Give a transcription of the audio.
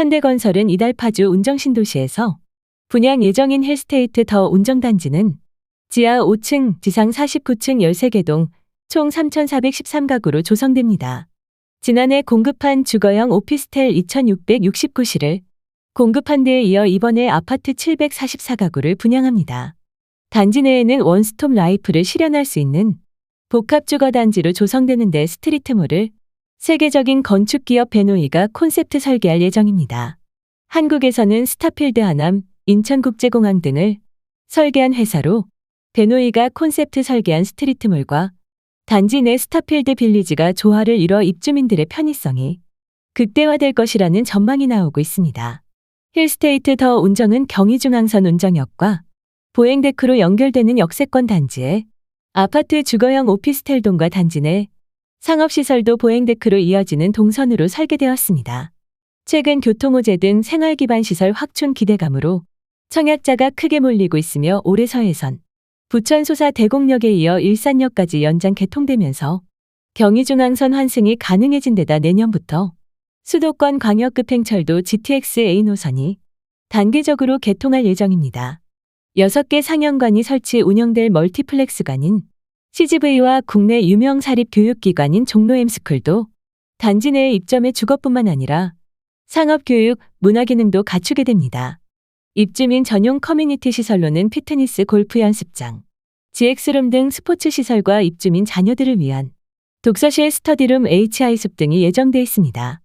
현대건설은 이달 파주 운정신도시에서 분양 예정인 힐스테이트 더 운정단지는 지하 5층, 지상 49층 13개 동, 총 3,413가구로 조성됩니다. 지난해 공급한 주거형 오피스텔 2,669실을 공급한 데에 이어 이번에 아파트 744가구를 분양합니다. 단지 내에는 원스톱 라이프를 실현할 수 있는 복합주거단지로 조성되는데 스트리트몰을 세계적인 건축 기업 베노이가 콘셉트 설계할 예정입니다. 한국에서는 스타필드 하남, 인천국제공항 등을 설계한 회사로 베노이가 콘셉트 설계한 스트리트몰과 단지 내 스타필드 빌리지가 조화를 이뤄 입주민들의 편의성이 극대화될 것이라는 전망이 나오고 있습니다. 힐스테이트 더 운정은 경의중앙선 운정역과 보행데크로 연결되는 역세권 단지에 아파트 주거형 오피스텔 동과 단지 내 상업시설도 보행데크로 이어지는 동선으로 설계되었습니다. 최근 교통호재 등 생활기반 시설 확충 기대감으로 청약자가 크게 몰리고 있으며 올해 서해선, 부천 소사 대곡역에 이어 일산역까지 연장 개통되면서 경의중앙선 환승이 가능해진 데다 내년부터 수도권 광역급행철도 GTX A 노선이 단계적으로 개통할 예정입니다. 6개 상영관이 설치 운영될 멀티플렉스관인 CGV와 국내 유명 사립교육기관인 종로엠스쿨도 단지 내에 입점해 주거뿐만 아니라 상업교육, 문화기능도 갖추게 됩니다. 입주민 전용 커뮤니티 시설로는 피트니스 골프 연습장, GX룸 등 스포츠 시설과 입주민 자녀들을 위한 독서실 스터디룸 HI숲 등이 예정돼 있습니다.